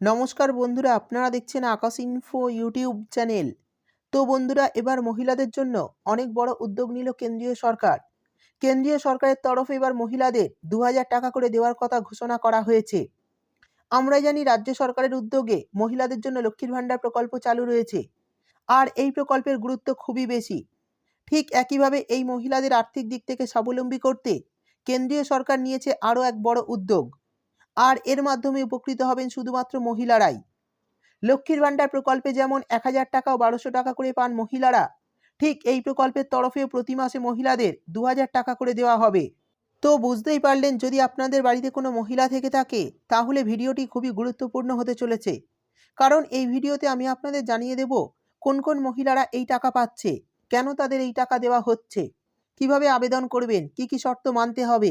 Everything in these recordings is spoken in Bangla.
নমস্কার বন্ধুরা, আপনারা দেখছেন আকাশ ইনফো ইউটিউব চ্যানেল তো বন্ধুরা, এবার মহিলাদের জন্য অনেক বড় উদ্যোগ নিল কেন্দ্রীয় সরকার। কেন্দ্রীয় সরকারের তরফে এবার মহিলাদের দু হাজার টাকা করে দেওয়ার কথা ঘোষণা করা হয়েছে। আমরা জানি রাজ্য সরকারের উদ্যোগে মহিলাদের জন্য লক্ষ্মীর ভাণ্ডার প্রকল্প চালু রয়েছে। আর এই প্রকল্পের গুরুত্ব খুবই বেশি। ঠিক একইভাবে এই মহিলাদের আর্থিক দিক থেকে স্বাবলম্বী করতে কেন্দ্রীয় সরকার নিয়েছে আরও এক বড় উদ্যোগ। আর এর মাধ্যমে উপকৃত হবেন শুধুমাত্র মহিলারাই। লক্ষ্মীর ভাণ্ডার প্রকল্পে যেমন এক হাজার টাকা ও বারোশো টাকা করে পান মহিলারা, ঠিক এই প্রকল্পের তরফেও প্রতি মাসে মহিলাদের দু হাজার টাকা করে দেওয়া হবে। তো বুঝতেই পারলেন, যদি আপনাদের বাড়িতে কোনো মহিলা থেকে থাকে, তাহলে ভিডিওটি খুবই গুরুত্বপূর্ণ হতে চলেছে। কারণ এই ভিডিওতে আমি আপনাদের জানিয়ে দেব, কোন কোন মহিলারা এই টাকা পাচ্ছে, কেন তাদের এই টাকা দেওয়া হচ্ছে, কীভাবে আবেদন করবেন, কি কি শর্ত মানতে হবে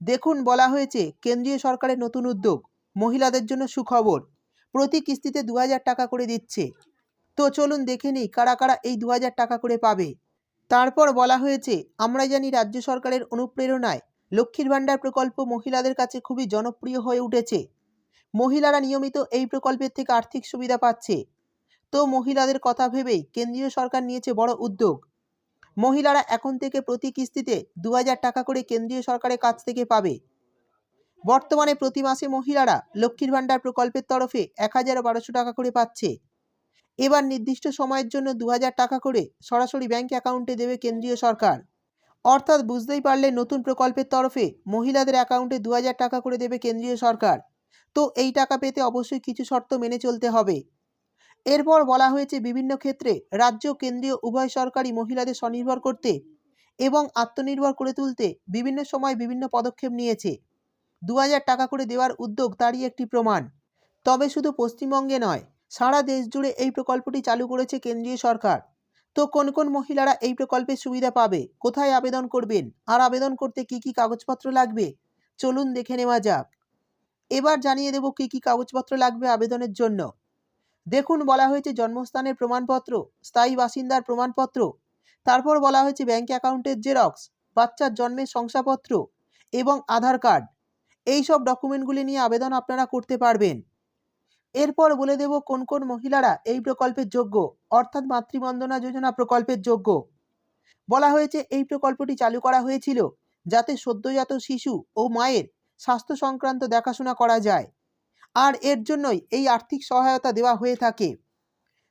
দেখুন বলা হয়েছে, কেন্দ্রীয় সরকারের নতুন উদ্যোগ, মহিলাদের জন্য সুখবর। প্রতি কিস্তিতে দু হাজার টাকা করে দিচ্ছে। তো চলুন দেখে নিই, কারা কারা এই দু হাজার টাকা করে পাবে। তারপর বলা হয়েছে, আমরা জানি রাজ্য সরকারের অনুপ্রেরণায় লক্ষ্মীর ভাণ্ডার প্রকল্প মহিলাদের কাছে খুবই জনপ্রিয় হয়ে উঠেছে। মহিলারা নিয়মিত এই প্রকল্পের থেকে আর্থিক সুবিধা পাচ্ছে। তো মহিলাদের কথা ভেবেই কেন্দ্রীয় সরকার নিয়েছে বড় উদ্যোগ। মহিলারা এখন থেকে প্রতি কিস্তিতে দু হাজার টাকা করে কেন্দ্রীয় সরকারের কাছ থেকে পাবে। বর্তমানে প্রতি মাসে মহিলারা লক্ষ্মীর ভাণ্ডার প্রকল্পের তরফে এক হাজার বারোশো টাকা করে পাচ্ছে। এবার নির্দিষ্ট সময়ের জন্য দু হাজার টাকা করে সরাসরি ব্যাংক অ্যাকাউন্টে দেবে কেন্দ্রীয় সরকার। অর্থাৎ বুঝতেই পারলে নতুন প্রকল্পের তরফে মহিলাদের অ্যাকাউন্টে দু হাজার টাকা করে দেবে কেন্দ্রীয় সরকার। তো এই টাকা পেতে অবশ্যই কিছু শর্ত মেনে চলতে হবে। এরপর বলা হয়েছে বিভিন্ন ক্ষেত্রে রাজ্য, কেন্দ্রীয়, উভয় সরকারি মহিলাদের স্বনির্ভর করতে এবং আত্মনির্ভর করে তুলতে বিভিন্ন সময় বিভিন্ন পদক্ষেপ নিয়েছে। দু হাজার টাকা করে দেওয়ার উদ্যোগ তারই একটি প্রমাণ। তবে শুধু পশ্চিমবঙ্গে নয়, সারা দেশ জুড়ে এই প্রকল্পটি চালু করেছে কেন্দ্রীয় সরকার। তো কোন কোন মহিলারা এই প্রকল্পের সুবিধা পাবে? কোথায় আবেদন করবেন? আর আবেদন করতে কি কি কাগজপত্র লাগবে? চলুন দেখে নেওয়া যাক। এবার জানিয়ে দেব কি কি কাগজপত্র লাগবে আবেদনের জন্য। দেখুন বলা হয়েছে জন্মস্থানের প্রমাণপত্র, স্থায়ী বাসিন্দার প্রমাণপত্র। তারপর বলা হয়েছে ব্যাংক অ্যাকাউন্টের জেরক্স বাচ্চার জন্মের শংসাপত্র এবং আধার কার্ড এই সব ডকুমেন্টগুলি নিয়ে আবেদন আপনারা করতে পারবেন। এরপর বলে দেব কোন কোন মহিলারা এই প্রকল্পের যোগ্য, অর্থাৎ মাতৃবন্দনা যোজনা প্রকল্পের যোগ্য। বলা হয়েছে এই প্রকল্পটি চালু করা হয়েছিল যাতে সদ্যজাত শিশু ও মায়ের স্বাস্থ্য সংক্রান্ত দেখাশোনা করা যায়। আর এর জন্যই এই আর্থিক সহায়তা দেওয়া হয়ে থাকে।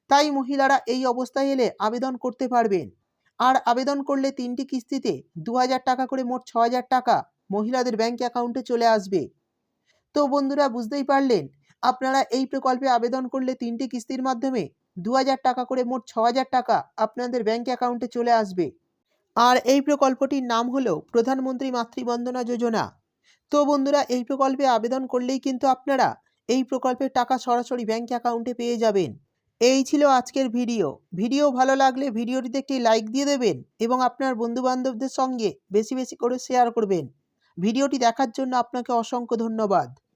তাই মহিলারা এই অবস্থায় এলে আবেদন করতে পারবেন। আর আবেদন করলে তিনটি কিস্তিতে দু হাজার টাকা করে মোট ছ টাকা মহিলাদের ব্যাংক অ্যাকাউন্টে চলে আসবে। তো বন্ধুরা, বুঝতেই পারলেন? আপনারা এই প্রকল্পে আবেদন করলে তিনটি কিস্তির মাধ্যমে দু হাজার টাকা করে মোট ছ টাকা আপনাদের ব্যাংক অ্যাকাউন্টে চলে আসবে। আর এই প্রকল্পটির নাম হলো প্রধানমন্ত্রী মাতৃবন্দনা যোজনা। তো বন্ধুরা, এই প্রকল্পে আবেদন করলেই কিন্তু আপনারা এই প্রকল্পের টাকা সরাসরি ব্যাঙ্ক অ্যাকাউন্টে পেয়ে যাবেন। এই ছিল আজকের ভিডিও ভিডিও ভালো লাগলে ভিডিওটিতে একটি লাইক দিয়ে দেবেন এবং আপনার বন্ধুবান্ধবদের সঙ্গে বেশি বেশি করে শেয়ার করবেন। ভিডিওটি দেখার জন্য আপনাকে অসংখ্য ধন্যবাদ।